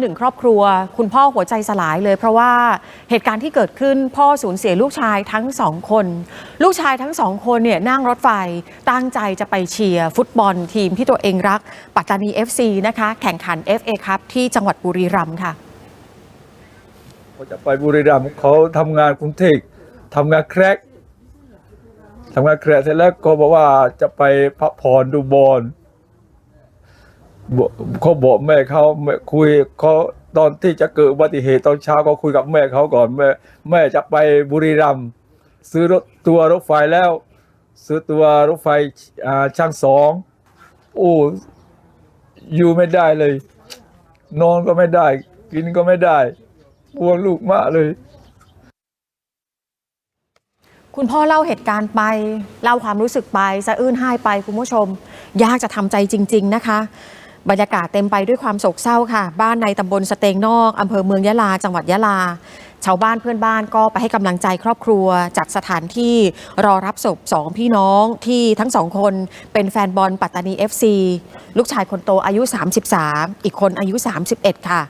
หนึ่งครอบครัว คุณพ่อหัวใจสลายเลย เพราะว่าเหตุการณ์ที่เกิดขึ้นพ่อสูญเสียลูกชายทั้งสองคน ลูกชายทั้งสองคนเนี่ยนั่งรถไฟตั้งใจจะไปเชียร์ฟุตบอลทีมที่ตัวเองรัก ปัตตานี FC นะคะ แข่งขัน FA ครับที่จังหวัดบุรีรัมย์ค่ะเขาจะไปบุรีรัมย์เขาทำงานกรุงเทพทำงานแครกทำงานแครกเสร็จแล้วก็บอกว่าจะไปพักผ่อนดูบอล เขาบอกแม่เขาคุยเขาตอนที่จะเกิดอุบัติเหตุตอนเช้าก็คุยกับแม่เขาก่อนแม่แม่จะไปบุรีรัมย์ซื้อรถตัวรถไฟแล้ว ซื้อตัวรถไฟอ่าช่างสองโอ้อยู่ไม่ได้เลย นอนก็ไม่ได้ กินก็ไม่ได้ปวดลูกมากเลย คุณพ่อเล่าเหตุการณ์ไป เล่าความรู้สึกไปสะอื้นไห้ไปคุณผู้ชม ยากจะทำใจจริง ๆ นะคะ บรรยากาศเต็มไปด้วยความโศกเศร้าค่ะ บ้านในตำบลสเตงนอกอำเภอเมืองยะลา จังหวัดยะลา ชาวบ้านเพื่อนบ้านก็ไปให้กำลังใจครอบครัว จัดสถานที่รอรับศพสองพี่น้องที่ทั้งสองคนเป็นแฟนบอลปัตตานี FC ลูกชายคนโตอายุ 33 อีกคนอายุ 31 ค่ะ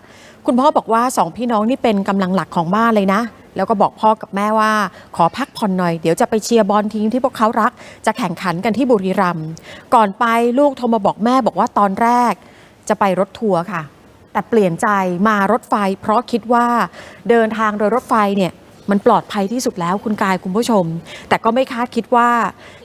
คุณพ่อบอกว่าสองพี่น้องนี่เป็นกำลังหลักของบ้านเลยนะ แล้วก็บอกพ่อกับแม่ว่า ขอพักผ่อนหน่อย เดี๋ยวจะไปเชียร์บอลทีมที่พวกเขารัก จะแข่งขันกันที่บุรีรัมย์ก่อนไปลูกโทรมาบอกแม่บอกว่าตอนแรก จะไปรถทัวร์ค่ะ แต่เปลี่ยนใจมารถไฟ เพราะคิดว่าเดินทางโดยรถไฟเนี่ยมันปลอดภัยที่สุดแล้วคุณกายคุณผู้ชม แต่ก็ไม่คาดคิดว่า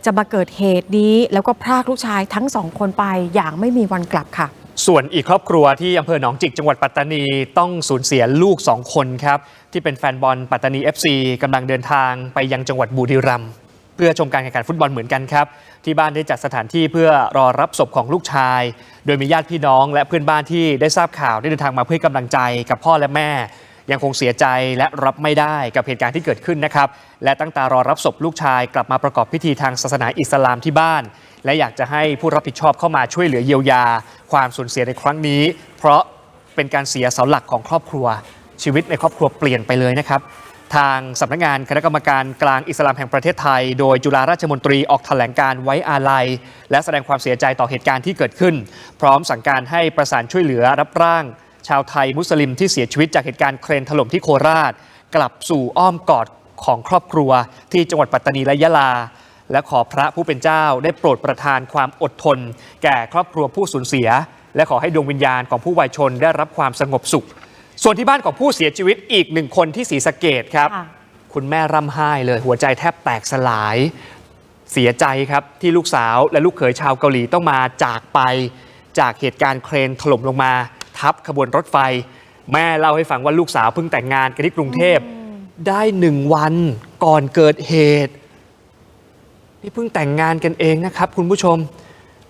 จะมาเกิดเหตุนี้ แล้วก็พรากลูกชายทั้งสองคนไปอย่างไม่มีวันกลับค่ะ ส่วนอีกครอบครัวที่อำเภอหนองจิกจังหวัดปัตตานีต้องสูญเสียลูก 2 คนครับ ที่เป็นแฟนบอลปัตตานี FC กำลังเดินทางไปยังจังหวัดบุรีรัมย์เพื่อชมการแข่งขันฟุตบอลเหมือนกันครับ ที่บ้านได้จัดสถานที่เพื่อรอรับศพของลูกชาย โดยมีญาติพี่น้องและเพื่อนบ้านที่ได้ทราบข่าวได้เดินทางมาเพื่อกำลังใจกับพ่อและแม่ ยังคงเสียใจและรับไม่ได้กับเหตุการณ์ที่เกิดขึ้นนะครับ และตั้งตารอรับศพลูกชายกลับมาประกอบพิธีทางศาสนาอิสลามที่บ้าน และอยากจะให้ผู้รับผิดชอบเข้ามาช่วยเหลือเยียวยา ความสูญเสียในครั้งนี้ เพราะเป็นการเสียเสาหลักของครอบครัว ชีวิตในครอบครัวเปลี่ยนไปเลยนะครับทางสำนักงานคณะกรรมการกลางอิสลามแห่งประเทศไทย โดยจุฬาราชมนตรีออกแถลงการไว้อาลัย และแสดงความเสียใจต่อเหตุการณ์ที่เกิดขึ้น พร้อมสั่งการให้ประสานช่วยเหลือรับร่าง ชาวไทยมุสลิมที่เสียชีวิตจากเหตุการณ์เครนถล่มที่โคราช กลับสู่อ้อมกอดของครอบครัว ที่จังหวัดปัตตานีและยะลา และขอพระผู้เป็นเจ้าได้โปรดประทานความอดทน แก่ครอบครัวผู้สูญเสีย และขอให้ดวงวิญญาณของผู้วายชนได้รับความสงบสุข ส่วนที่บ้านของผู้เสียชีวิตอีกหนึ่งคนที่ศรีสะเกดครับค่ะคุณแม่ร่ำไห้เลยหัวใจแทบแตกสลายเสียใจครับที่ลูกสาวและลูกเขยชาวเกาหลีต้องมาจากไปจากเหตุการณ์เครนถล่มลงมา ทับขบวนรถไฟ แม่เล่าให้ฟังว่าลูกสาวเพิ่งแต่งงานกันที่กรุงเทพ ได้หนึ่งวันก่อนเกิดเหตุนี่เพิ่งแต่งงานกันเองนะครับ คุณผู้ชม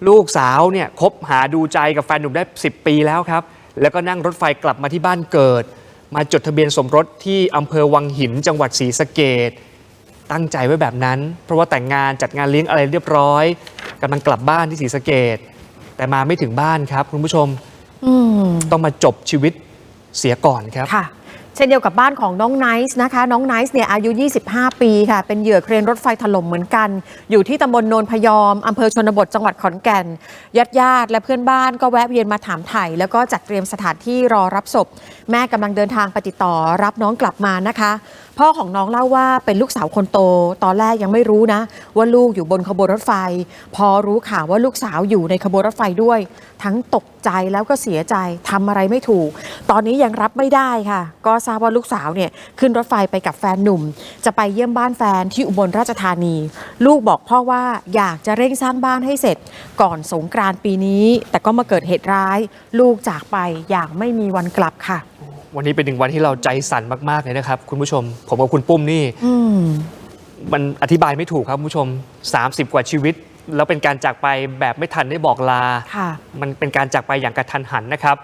ลูกสาวเนี่ยคบหาดูใจกับแฟนหนุ่มได้ 10 ปีแล้วครับ แล้วก็นั่งรถไฟกลับมาที่บ้านเกิด มาจดทะเบียนสมรสที่อำเภอวังหินจังหวัดศรีสะเกดตั้งใจไว้แบบนั้น เพราะว่าแต่งงานจัดงานเลี้ยงอะไรเรียบร้อยกำลังกลับบ้านที่ศรีสะเกดแต่มาไม่ถึงบ้านครับ คุณผู้ชมอืม ต้องมาจบชีวิตเสียก่อนครับค่ะเช่นเดียวกับบ้านของน้องไนซ์นะคะ น้องไนซ์เนี่ยอายุ 25 ปีค่ะ เป็นเหยื่อเครนรถไฟถล่มเหมือนกัน อยู่ที่ตำบลโนนพยอมอำเภอชนบทจังหวัดขอนแก่นญาติญาติและเพื่อนบ้านก็แวะเวียนมาถามถ่ายแล้วก็จัดเตรียมสถานที่รอรับศพ แม่กำลังเดินทางไปติดต่อรับน้องกลับมานะคะ พ่อของน้องเล่าว่าเป็นลูกสาวคนโต ตอนแรกยังไม่รู้นะ ว่าลูกอยู่บนขบวนรถไฟ พอรู้ข่าวว่าลูกสาวอยู่ในขบวนรถไฟด้วย ทั้งตกใจแล้วก็เสียใจทำอะไรไม่ถูก ตอนนี้ยังรับไม่ได้ค่ะ ก็ทราบว่าลูกสาวเนี่ยขึ้นรถไฟไปกับแฟนหนุ่ม จะไปเยี่ยมบ้านแฟนที่อุบลราชธานี ลูกบอกพ่อว่าอยากจะเร่งสร้างบ้านให้เสร็จ ก่อนสงกรานต์ปีนี้ แต่ก็มาเกิดเหตุร้าย ลูกจากไปอย่างไม่มีวันกลับค่ะ วันนี้เป็นหนึ่งวันที่เราใจสั่นมากๆเลยนะครับ คุณผู้ชม ผมกับคุณปุ้มนี่อืม มันอธิบายไม่ถูกครับคุณผู้ชม 30 กว่าชีวิต แล้วเป็นการจากไปแบบไม่ทันได้บอกลา ค่ะ มันเป็นการจากไปอย่างกระทันหันนะครับ